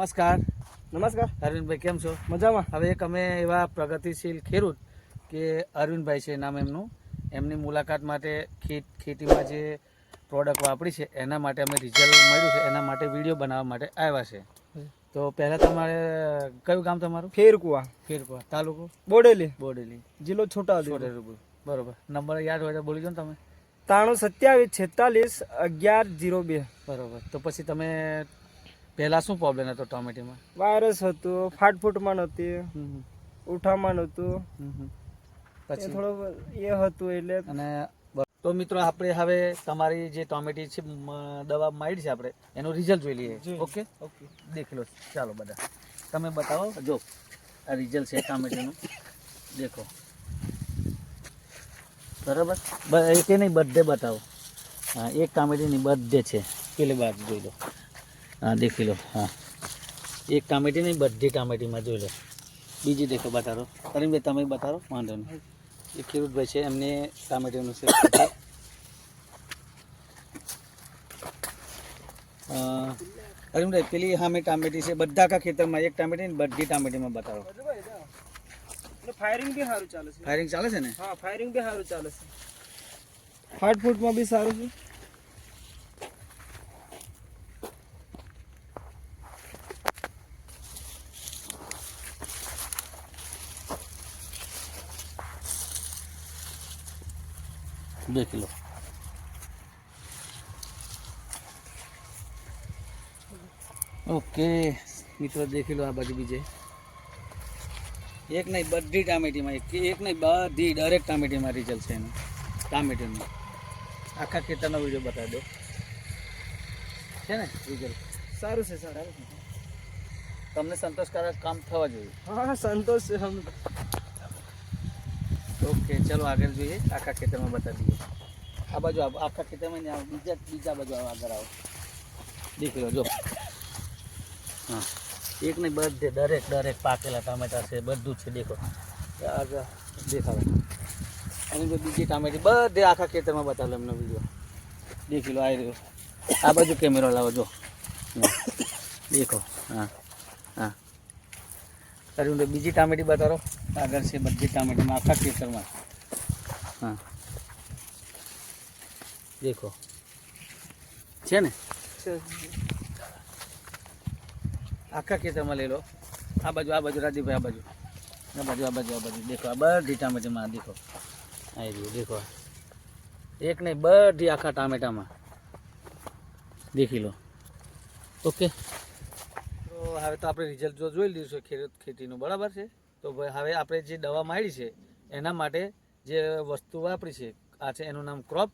નમસ્કાર. નમસ્કાર. અરવિંદભાઈ કેમ છો? મજામાં. હવે એક અમે એવા પ્રગતિશીલ ખેડૂત કે અરવિંદભાઈ છે નામ એમનું. એમની મુલાકાત માટે ખેત ખેતીમાં જે પ્રોડક્ટ વાપરી છે એના માટે અમે રિઝલ્ટ મળ્યું છે એના માટે વીડિયો બનાવવા માટે આવ્યા છે. તો પહેલાં તમારે કયું ગામ તમારું? ફેરકુવા ફેરકુવા તાલુકો? બોડેલી. બોડેલી. જિલ્લો છોટા છોટેરુપુર બરોબર. નંબર યાદ હોય તો બોલી દો ને તમે. ત્રાણું સત્યાવીસ છેતાલીસ અગિયાર જીરો બે. બરોબર. તો પછી તમે પહેલાં શું પ્રોબ્લેમ હતો ટોમેટીમાં? વાયરસ હતું ફાટફૂટમાં નહોતી. ઉઠામાં નહોતું. એ પછી? થોડો એ હતું એટલે અને તો મિત્રો આપણે હવે તમારી જે ટોમેટી છે દવા મારી છે આપણે એનું રિઝલ્ટ જોઈ લઈએ. ઓકે? ઓકે. દેખ લો. ચાલો બધા. તમે બતાવો. જો આ રિઝલ્ટ છે ટોમેટીનું. દેખો. બરાબર? એકે નહીં બધે બતાવો. હા એક ટામેટીની બધે છે. પેલી બાદ જોઈ લો. હા દેખી લો હા. એક ટામેટી નહીં બધી ટામેટીમાં જોઈ લો. બીજી દેખો બતાવો કરીમભાઈ તમે બતાવો વાંધો નહીં. એ ખેડૂતભાઈ છે એમને ટામેટીનું છે અ, અરુણભાઈ પેલી સામે ટામેટી છે બધા આખા ખેતરમાં એક ટામેટી ને બધી ટામેટીમાં બતાવો ફાયરિંગ બી સારું ચાલે છે. ફાયરિંગ ચાલે છે ને? હા ફાયરિંગ બી સારું ચાલે છે. ફાટફૂટમાં બી સારું છે. બે કિલો. ઓકે મિત્રો દેખી લો આ બાજુ બીજે. એક નહીં બધી ટામેટીમાં એક એક નહીં બધી દરેક ટામેટીમાં રિઝલ્ટ છે એનું. ટામેટીનું. આખા ખેતરનો વીડિયો બતાવી દો છે ને રિઝલ્ટ સારું છે સારું. તમને સંતોષકારક કામ થવા જોઈએ. હા સંતોષ છે હમ ઓકે, ચલો આગળ જોઈએ. આખા ખેતરમાં બતાવી દઈએ આ બાજુ આખા ખેતરમાં આવો, બીજા બીજા બાજુ આગળ આવો. દેખી જો. હા. એક નહીં, બધે, દરેક દરેક પાકેલા ટામેટા છે, બધું છે, દેખો. દેખાડો. અને જો બીજી ટામેટી બધે આખા ખેતરમાં બતાવેલો એમનો વીડિયો. દેખી લો આવી રહ્યો. આ બાજુ કેમેરો લાવો, જો. દેખો, હા. કર્યું બીજી ટામેટી બતાવો. આગળ છે બધી ટામેટીમાં આખા ખેતરમાં. હા. દેખો. છે ને? આખા ખેતરમાં લઈ લો. આ બાજુ આ બાજુ રાજીભાઈ આ બાજુ. આ બાજુ આ બાજુ આ બાજુ. દેખો આ બધી ટામેટીમાં દેખો. આવી રહ્યું દેખો. એક નહીં બધી આખા ટામેટામાં. દેખી લો. ઓકે. તો હવે તો આપણે રિઝલ્ટ જો જોઈ લીધું છે ખેડૂત ખેતીનું, બરાબર છે? તો ભાઈ હવે આપણે જે દવા મારી છે, એના માટે જે વસ્તુ વાપરી છે, આ છે એનું નામ ક્રોપ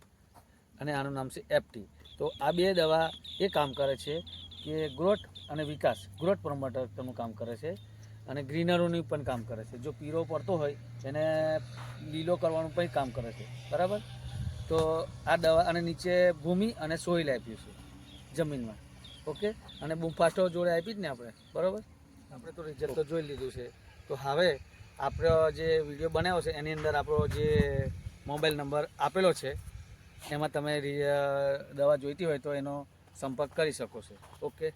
અને આનું નામ છે એફટી તો આ બે દવા એ કામ કરે છે કે ગ્રોથ અને વિકાસ ગ્રોથ પ્રમોટરનું કામ કરે છે અને ગ્રીનરોનું પણ કામ કરે છે. જો પીરો પડતો હોય, એને લીલો કરવાનું પણ કામ કરે છે, બરાબર? તો આ દવા અને નીચે ભૂમિ અને સોઈલ આપ્યું છે જમીનમાં. ઓકે? અને બૂમફાસ્ટો જોડે આપી જ ને આપણે. બરાબર? આપણે તો રિઝલ્ટ તો જોઈ લીધું છે. તો હવે આપણો જે વીડિયો બનાવ્યો છે, એની અંદર આપણો જે મોબાઈલ નંબર આપેલો છે, એમાં તમે દવા જોઈતી હોય તો એનો સંપર્ક કરી શકો છો. ઓકે?